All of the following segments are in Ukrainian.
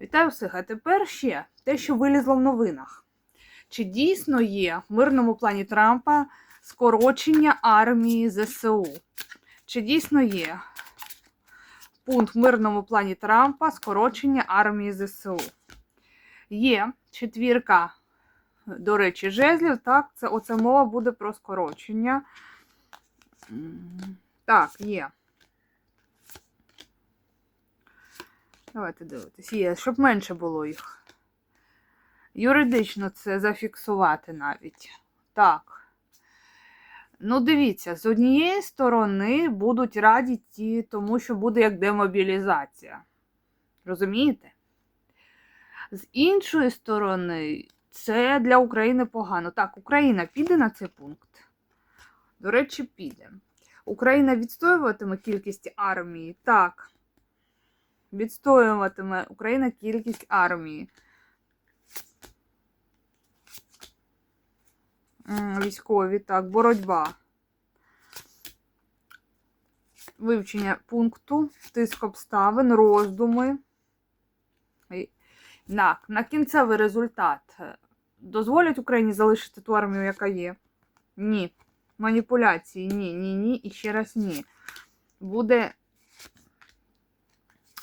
Вітаю всіх. А тепер ще те, що вилізло в новинах. Чи дійсно є в мирному плані Трампа скорочення армії ЗСУ? Чи дійсно є пункт в мирному плані Трампа скорочення армії ЗСУ? Є четвірка, до речі, жезлів. Так, це оце мова буде про скорочення. Так, є. Давайте дивитись. Є, щоб менше було їх. Юридично це зафіксувати навіть. Так. Ну, дивіться, з однієї сторони будуть раді ті, тому що буде як демобілізація. Розумієте? З іншої сторони, це для України погано. Так, Україна піде на цей пункт. До речі, піде. Україна відстоюватиме кількість армії? Так. Відстоюватиме Україна кількість армії. Військові, так, боротьба. Вивчення пункту, тиск обставин, роздуми. Так, на кінцевий результат. Дозволять Україні залишити ту армію, яка є? Ні. Маніпуляції, ні, ні, ні, і ще раз ні. Буде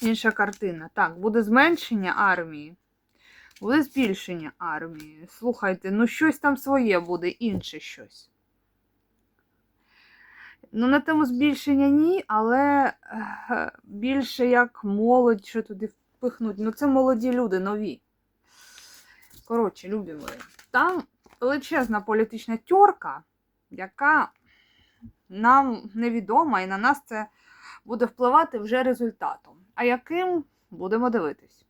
інша картина. Так, буде зменшення армії, буде збільшення армії. Слухайте, ну щось там своє буде, інше щось. Ну, на тему збільшення ні, але е, більше як молодь, що туди впихнуть. Ну, це молоді люди, нові. Коротше, любі мої. Там величезна політична тьорка, яка нам невідома, і на нас це буде впливати вже результатом. А яким будемо дивитись?